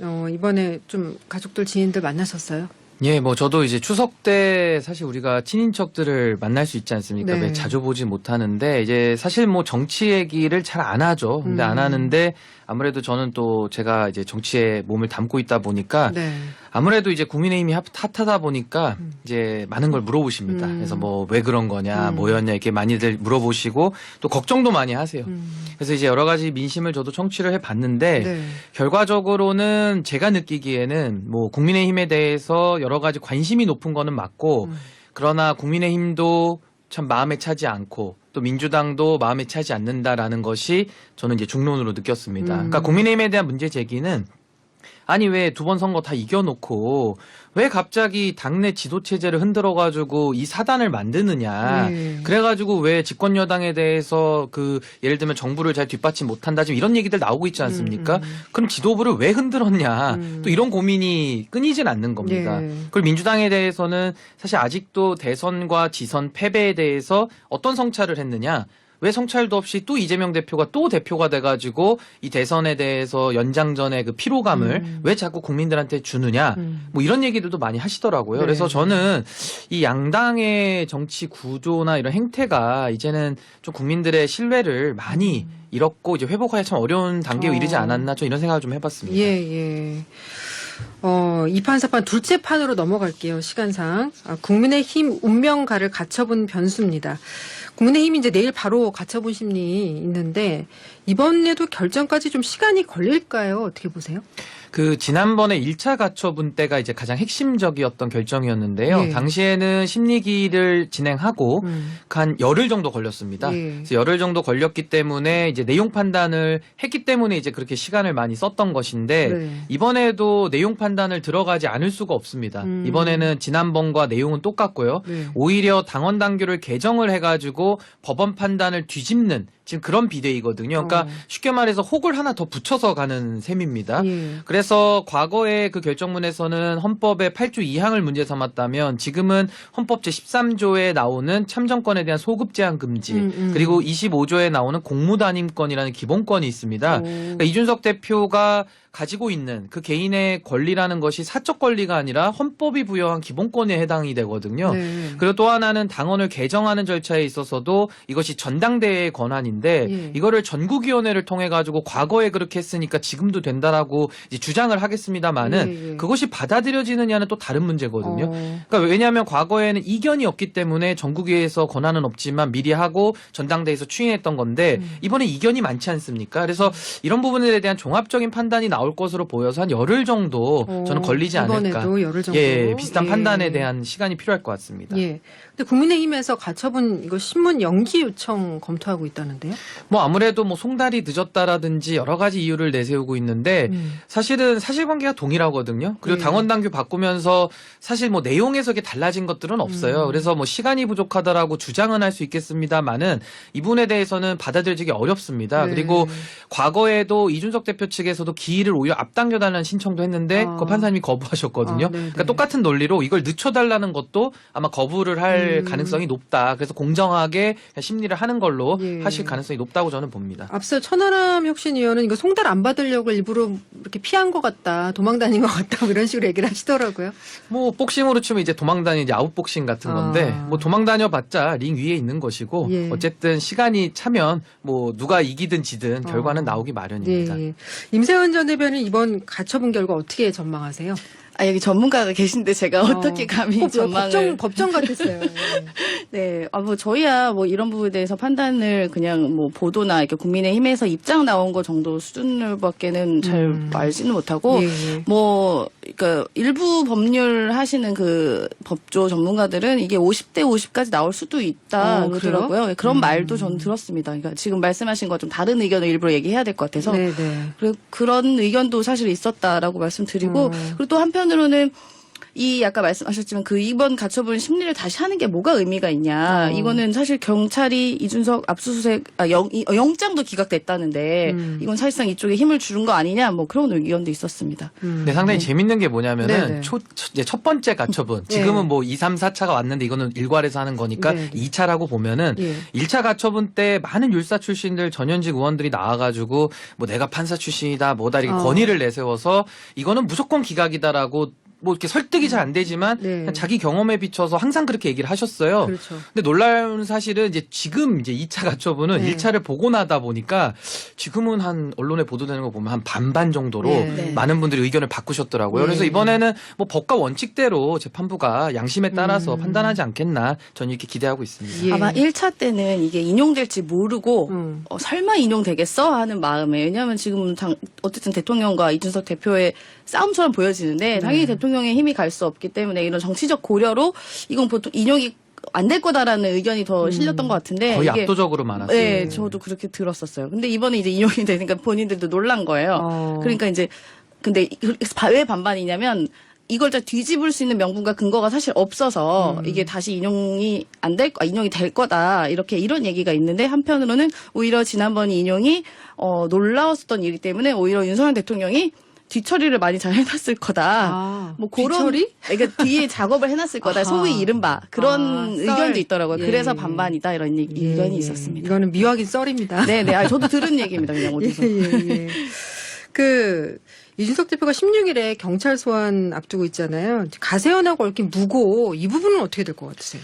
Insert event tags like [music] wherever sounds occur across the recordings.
어, 이번에 좀 가족들 지인들 만나셨어요? 예, 뭐 저도 이제 추석 때 사실 우리가 친인척들을 만날 수 있지 않습니까? 네. 왜 자주 보지 못하는데 이제 사실 뭐 정치 얘기를 잘 안 하죠. 근데 음. 안 하는데 아무래도 저는 또 제가 이제 정치에 몸을 담고 있다 보니까 네. 아무래도 이제 국민의힘이 핫- 핫하다 보니까 음. 이제 많은 걸 물어보십니다. 음. 그래서 뭐 왜 그런 거냐, 음. 뭐였냐 이렇게 많이들 물어보시고 또 걱정도 많이 하세요. 음. 그래서 이제 여러 가지 민심을 저도 청취를 해봤는데 네. 결과적으로는 제가 느끼기에는 뭐 국민의힘에 대해서 여러 가지 관심이 높은 거는 맞고 음. 그러나 국민의힘도 참 마음에 차지 않고 또 민주당도 마음에 차지 않는다라는 것이 저는 이제 중론으로 느꼈습니다. 음. 그러니까 국민의힘에 대한 문제 제기는 아니 왜 두 번 선거 다 이겨놓고 왜 갑자기 당내 지도 체제를 흔들어 가지고 이 사단을 만드느냐 네. 그래가지고 왜 집권 여당에 대해서 그 예를 들면 정부를 잘 뒷받침 못한다 지금 이런 얘기들 나오고 있지 않습니까? 음, 음. 그럼 지도부를 왜 흔들었냐 음. 또 이런 고민이 끊이진 않는 겁니다. 예. 그리고 민주당에 대해서는 사실 아직도 대선과 지선 패배에 대해서 어떤 성찰을 했느냐? 왜 성찰도 없이 또 이재명 대표가 또 대표가 돼가지고 이 대선에 대해서 연장전의 그 피로감을 음. 왜 자꾸 국민들한테 주느냐? 음. 뭐 이런 얘기들도 많이 하시더라고요. 네. 그래서 저는 이 양당의 정치 구조나 이런 행태가 이제는 좀 국민들의 신뢰를 많이 잃었고 이제 회복하기 참 어려운 단계에 음. 어. 이르지 않았나 저 이런 생각을 좀 해봤습니다. 예, 예. 어, 2판, 4판 둘째 판으로 넘어갈게요, 시간상. 아, 국민의힘 운명가를 갖춰본 변수입니다. 국민의힘이 이제 내일 바로 갖춰본 심리 있는데, 이번에도 결정까지 좀 시간이 걸릴까요? 어떻게 보세요? 그 지난번에 1차 가처분 때가 이제 가장 핵심적이었던 결정이었는데요. 예. 당시에는 심리기를 진행하고 음. 한 열흘 정도 걸렸습니다. 예. 그래서 열흘 정도 걸렸기 때문에 이제 내용 판단을 했기 때문에 이제 그렇게 시간을 많이 썼던 것인데 네. 이번에도 내용 판단을 들어가지 않을 수가 없습니다. 음. 이번에는 지난번과 내용은 똑같고요. 네. 오히려 당원 당규를 개정을 해가지고 법원 판단을 뒤집는 지금 그런 비대위거든요. 그러니까 어. 쉽게 말해서 혹을 하나 더 붙여서 가는 셈입니다. 예. 그래서 과거에 그 결정문에서는 헌법의 8조 2항을 문제 삼았다면 지금은 헌법 제13조에 나오는 참정권에 대한 소급 제한 금지 음, 음. 그리고 25조에 나오는 공무단임권이라는 기본권이 있습니다. 오. 그러니까 이준석 대표가 가지고 있는 그 개인의 권리라는 것이 사적 권리가 아니라 헌법이 부여한 기본권에 해당이 되거든요. 네. 그리고 또 하나는 당원을 개정하는 절차에 있어서도 이것이 전당대회의 권한인데 예. 이거를 전국위원회를 통해 가지고 과거에 그렇게 했으니까 지금도 된다라고 주장을 하겠습니다만은 예, 예. 그것이 받아들여지느냐는 또 다른 문제거든요. 어. 그러니까 왜냐하면 과거에는 이견이 없기 때문에 전국위에서 권한은 없지만 미리 하고 전당대회에서 추인했던 건데 음. 이번에 이견이 많지 않습니까? 그래서 이런 부분에 대한 종합적인 판단이 나올 것으로 보여서 한 열흘 정도 어, 저는 걸리지 않을까. 이번에도 열흘 정도. 예, 비슷한 예. 판단에 대한 시간이 필요할 것 같습니다. 예. 국민의힘에서 가처분 이거 신문 연기 요청 검토하고 있다는데요. 뭐 아무래도 뭐 송달이 늦었다라든지 여러 가지 이유를 내세우고 있는데 음. 사실은 사실관계가 동일하거든요. 그리고 예. 당원 당규 바꾸면서 사실 뭐 내용에서 이게 달라진 것들은 없어요. 음. 그래서 뭐 시간이 부족하다라고 주장은 할 수 있겠습니다만은 이 부분에 대해서는 받아들여지기 어렵습니다. 네. 그리고 과거에도 이준석 대표 측에서도 기일을 오히려 앞당겨 달라는 신청도 했는데 아. 그 판사님이 거부하셨거든요. 아, 네네. 그러니까 똑같은 논리로 이걸 늦춰 달라는 것도 아마 거부를 할 음. 가능성이 높다. 그래서 공정하게 심리를 하는 걸로 예. 하실 가능성이 높다고 저는 봅니다. 앞서 천하람 혁신위원은 이거 송달 안 받으려고 일부러 이렇게 피한 것 같다, 도망 다닌 것 같다, 뭐 이런 식으로 얘기를 하시더라고요. 뭐 복싱으로 치면 이제 도망 다니 이제 아웃복싱 같은 건데 아. 뭐 도망 다녀봤자 링 위에 있는 것이고 예. 어쨌든 시간이 차면 뭐 누가 이기든 지든 결과는 어. 나오기 마련입니다. 예, 예. 임세원 전 대변인 이번 가처분 결과 어떻게 전망하세요? 아, 여기 전문가가 계신데 제가 어, 떻게 감히 꼭 전망을. 법정 법정 같았어요. 예. [laughs] 네. 아, 뭐, 저희야 뭐 이런 부분에 대해서 판단을 그냥 뭐 보도나 이렇게 국민의힘에서 입장 나온 거 정도 수준으로밖에는 잘 음. 알지는 못하고 예, 예. 뭐, 그니까, 일부 법률 하시는 그 법조 전문가들은 이게 50대 50까지 나올 수도 있다 어, 그러더라고요. 그래요? 그런 음. 말도 저는 들었습니다. 그러니까 지금 말씀하신 거좀 다른 의견을 일부러 얘기해야 될 것 같아서. 네, 네. 그리고 그런 의견도 사실 있었다라고 말씀드리고 어. 그리고 또 한편 으로는 이 아까 말씀하셨지만 그 이번 가처분 심리를 다시 하는 게 뭐가 의미가 있냐. 어. 이거는 사실 경찰이 이준석 압수수색 아, 영, 이- 어, 영장도 기각됐다는데 음. 이건 사실상 이쪽에 힘을 주는 거 아니냐. 뭐 그런 의견도 있었습니다. 음. 근데 상당히 재밌는 게 뭐냐면은 네네. 초, 첫- 이제 첫 번째 가처분 네. 지금은 뭐 2, 3, 4차가 왔는데 이거는 일괄해서 하는 거니까 네. 2차라고 보면은 예. 1차 가처분 때 많은 율사 출신들 전현직 의원들이 나와가지고 뭐 내가 판사 출신이다 뭐다 이렇게 어. 권위를 내세워서 이거는 무조건 기각이다라고 뭐 이렇게 설득이 잘 안 되지만 네. 그냥 자기 경험에 비춰서 항상 그렇게 얘기를 하셨어요. 그렇죠. 근데 놀라운 사실은 이제 지금 이제 2차 가처분은 네. 1차를 보고 나다 보니까 지금은 한 언론에 보도되는 거 보면 한 반반 정도로 네. 네. 많은 분들이 의견을 바꾸셨더라고요. 네. 그래서 이번에는 뭐 법과 원칙대로 재판부가 양심에 따라서 음. 판단하지 않겠나 저는 이렇게 기대하고 있습니다. 예. 아마 1차 때는 이게 인용될지 모르고 음. 어, 설마 인용되겠어 하는 마음에 왜냐하면 지금 당, 어쨌든 대통령과 이준석 대표의 싸움처럼 보여지는데 당연히 네. 대통령의 힘이 갈 수 없기 때문에 이런 정치적 고려로 이건 보통 인용이 안 될 거다라는 의견이 더 실렸던 것 같은데 거의 이게 압도적으로 많았어요. 네, 저도 그렇게 들었었어요. 근데 이번에 이제 인용이 되니까 본인들도 놀란 거예요. 어. 그러니까 이제 근데 이- 왜 반반이냐면 이걸 다 뒤집을 수 있는 명분과 근거가 사실 없어서 음. 이게 다시 인용이 안 될, 아, 인용이 될 거다. 이렇게 이런 얘기가 있는데 한편으로는 오히려 지난번 인용이 어, 놀라웠었던 일이기 때문에 오히려 윤석열 대통령이 뒤처리를 많이 잘 해놨을 거다. 아, 뭐 그런 뒤처리? 그러니까 뒤에 작업을 해놨을 거다. 아하. 소위 이른바 그런 아, 썰. 의견도 있더라고요. 예, 그래서 예. 반반이다 이런 얘기, 예, 의견이 예. 있었습니다. 이거는 미확인 썰입니다. 네, 네. 아, 저도 들은 얘기입니다. 그냥 [laughs] 어디서. 예, 예, 예. 그 이준석 대표가 16일에 경찰 소환 앞두고 있잖아요. 가세현하고 얽힌 무고 이 부분은 어떻게 될 것 같으세요?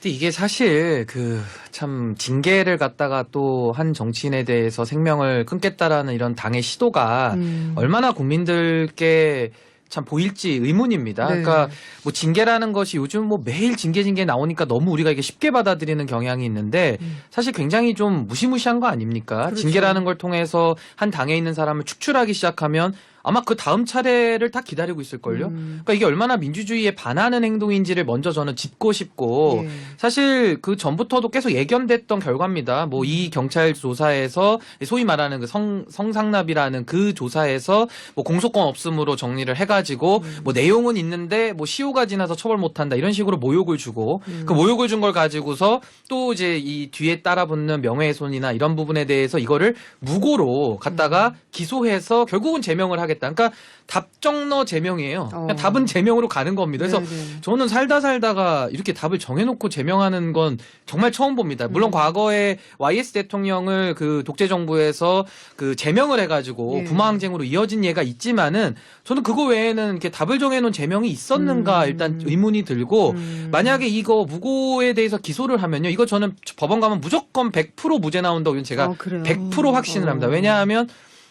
근데 이게 사실 그 참 징계를 갖다가 또 한 정치인에 대해서 생명을 끊겠다라는 이런 당의 시도가 음. 얼마나 국민들께 참 보일지 의문입니다. 네. 그러니까 뭐 징계라는 것이 요즘 뭐 매일 징계 징계 나오니까 너무 우리가 이게 쉽게 받아들이는 경향이 있는데 음. 사실 굉장히 좀 무시무시한 거 아닙니까? 그렇죠. 징계라는 걸 통해서 한 당에 있는 사람을 축출하기 시작하면 아마 그 다음 차례를 다 기다리고 있을걸요. 음. 그러니까 이게 얼마나 민주주의에 반하는 행동인지를 먼저 저는 짚고 싶고 예. 사실 그 전부터도 계속 예견됐던 결과입니다. 뭐 이 경찰 조사에서 소위 말하는 그 성, 성상납이라는 그 조사에서 뭐 공소권 없음으로 정리를 해가지고 뭐 내용은 있는데 뭐 시효가 지나서 처벌 못한다 이런 식으로 모욕을 주고 음. 그 모욕을 준 걸 가지고서 또 이제 이 뒤에 따라 붙는 명예훼손이나 이런 부분에 대해서 이거를 무고로 갖다가 기소해서 결국은 제명을 하겠다. 그러니까 답정너 제명이에요. 그냥 어. 답은 제명으로 가는 겁니다. 그래서 네, 네. 저는 살다 살다가 이렇게 답을 정해놓고 제명하는 건 정말 처음 봅니다. 물론 음. 과거에 YS 대통령을 그 독재 정부에서 그 제명을 해가지고 예. 부마항쟁으로 이어진 예가 있지만은 저는 그거 외에는 이렇게 답을 정해놓은 제명이 있었는가 음. 일단 의문이 들고 음. 만약에 이거 무고에 대해서 기소를 하면요. 이거 저는 법원 가면 무조건 100% 무죄 나온다고 제가 아, 그래요? 100% 확신을 어. 합니다. 왜냐하면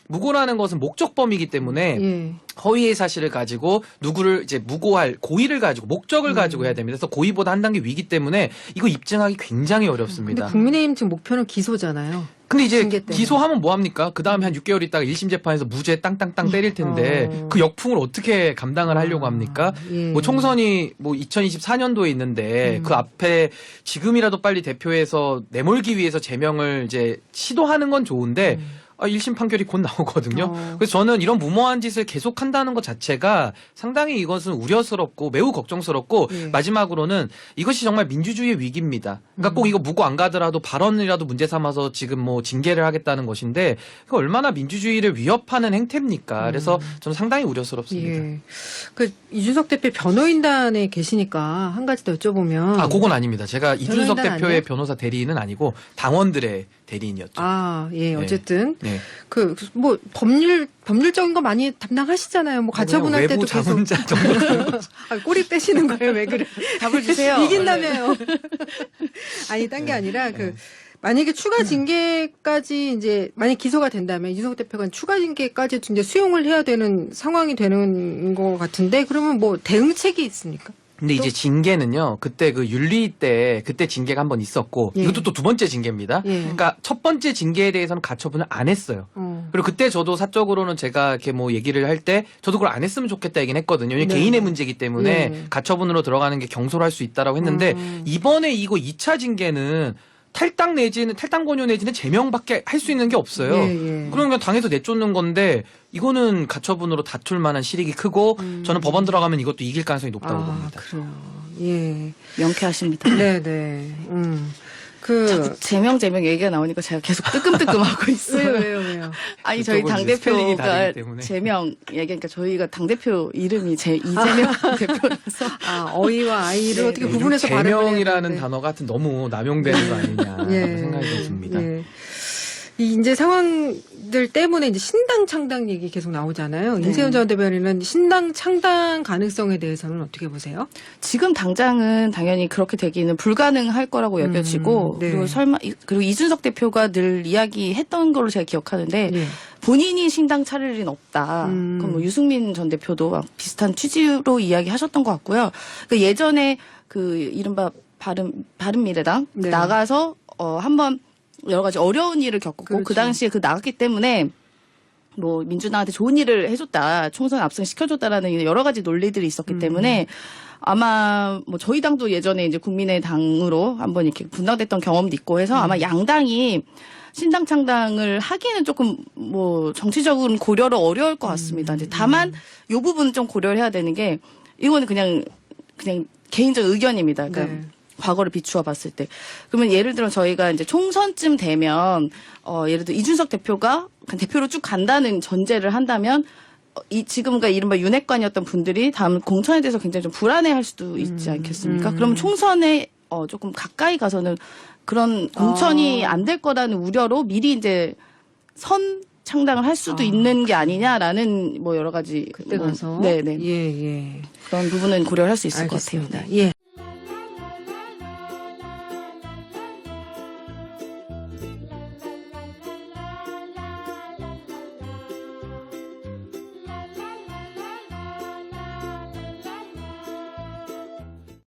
무고라는 것은 목적범이기 때문에 예. 허위의 사실을 가지고 누구를 이제 무고할 고의를 가지고 목적을 음. 가지고 해야 됩니다. 그래서 고의보다 한 단계 위기 때문에 이거 입증하기 굉장히 근데 어렵습니다. 국민의힘 지금 목표는 기소잖아요. 근데 이제. 기소하면 뭐 합니까? 그 다음에 한 6개월 있다가 1심 재판에서 무죄 땅땅땅 때릴 텐데 어. 그 역풍을 어떻게 감당을 하려고 합니까? 예. 뭐 총선이 뭐 2024년도에 있는데 음. 그 앞에 지금이라도 빨리 대표에서 내몰기 위해서 제명을 이제 시도하는 건 좋은데 아, 1심 판결이 곧 나오거든요. 음. 어. 그래서 저는 이런 무모한 짓을 계속 한다는 것 자체가 상당히 이것은 우려스럽고 매우 걱정스럽고 예. 마지막으로는 이것이 정말 민주주의의 위기입니다. 그러니까 음. 꼭 이거 무고 안 가더라도 발언이라도 문제 삼아서 지금 뭐 징계를 하겠다는 것인데 그 얼마나 민주주의를 위협하는 행태입니까? 그래서 저는 상당히 우려스럽습니다. 음. 예. 그 이준석 대표 변호인단에 계시니까 한 가지 더 여쭤보면 아, 그건 아닙니다. 제가 이준석 대표의 아니에요? 변호사 대리인은 아니고 당원들의 대리인이었죠. 아, 예, 어쨌든 네. 그 뭐 법률 법률적인 거 많이 담당하시잖아요. 뭐 가처분할 때도 계속. [laughs] 아, 꼬리 빼시는 거예요. 왜 그래? [laughs] 답을 주세요. [laughs] 이긴다며요. 아니, 딴 게 아니라 그 만약에 추가 징계까지 이제 만약 기소가 된다면 이준석 대표가 추가 징계까지 이제 수용을 해야 되는 상황이 되는 것 같은데 그러면 뭐 대응책이 있습니까? 근데 이제 징계는요. 그때 그 윤리 때 그때 징계가 한 번 있었고 예. 이것도 또 두 번째 징계입니다. 예. 그러니까 첫 번째 징계에 대해서는 가처분을 안 했어요. 어. 그리고 그때 저도 사적으로는 제가 이렇게 뭐 얘기를 할 때 저도 그걸 안 했으면 좋겠다 얘기는 했거든요. 네. 개인의 문제이기 때문에 네. 가처분으로 들어가는 게 경솔할 수 있다라고 했는데 음. 이번에 이거 2차 징계는 탈당 내지는 탈당 권유 내지는 제명밖에 할 수 있는 게 없어요. 예, 예. 그러면 당에서 내쫓는 건데 이거는 가처분으로 다툴 만한 실익이 크고 저는 법원 들어가면 이것도 이길 가능성이 높다고 음. 아, 봅니다. 그래요. 예. 명쾌하십니다. 네, 네. 음. 그 자꾸 제명 제명 얘기가 나오니까 제가 계속 뜨끔뜨끔하고 [laughs] 있어요. 왜요, 왜요, 왜요? 아니 저희 당 이제 스펠링이 대표가 다르기 때문에. 제명 얘기니까 저희가 당 대표 이름이 제 이재명 [laughs] 대표라서 아, 어이와 아이를 네, 어떻게 네. 구분해서 발음을 해야 제명이라는 되는데. 단어가 하여튼 너무 남용되는 거 아니냐 [laughs] 예. 생각이 좀 듭니다. 예. 이 이제 상황들 때문에 이제 신당 창당 얘기 계속 나오잖아요. 네. 인세훈 전 대변인은 신당 창당 가능성에 대해서는 어떻게 보세요? 지금 당장은 당연히 그렇게 되기는 불가능할 거라고 여겨지고 음, 네. 그리고 설마 이- 그리고 이준석 대표가 늘 이야기했던 걸로 제가 기억하는데 예. 본인이 신당 차릴 일은 없다. 음. 그럼 뭐 유승민 전 대표도 막 비슷한 취지로 이야기하셨던 것 같고요. 그 예전에 그 이른바 바른 바른 미래당 네. 나가서 어 한번 여러 가지 어려운 일을 겪었고 그 그렇죠. 당시에 그 나갔기 때문에 뭐 민주당한테 좋은 일을 해줬다, 총선 압승 시켜줬다라는 여러 가지 논리들이 있었기 음. 때문에 아마 뭐 저희 당도 예전에 이제 국민의당으로 한번 이렇게 분당됐던 경험도 있고 해서 음. 아마 양당이 신당 창당을 하기는 조금 뭐 정치적으로는 고려를 어려울 것 같습니다. 음. 이제 다만 요 부분은 좀 고려를 해야 되는 게 이거는 그냥 그냥 개인적 의견입니다. 그러니까 네. 과거를 비추어 봤을 때. 그러면 예를 들어 저희가 이제 총선쯤 되면 어 예를 들어 이준석 대표가 대표로 쭉 간다는 전제를 한다면 어, 이 지금과 이른바 윤핵관이었던 분들이 다음 공천에 대해서 굉장히 좀 불안해할 수도 있지 않겠습니까? 음. 그러면 총선에 어 조금 가까이 가서는 그런 공천이 아. 안될 거라는 우려로 미리 이제 선 창당을 할 수도 아, 있는 게 아니냐라는 뭐 여러 가지 그때 뭐, 가서 네네 예, 예. 그런 부분은 고려를 할수 있을 것 알겠습니다. 같아요. 네. 예.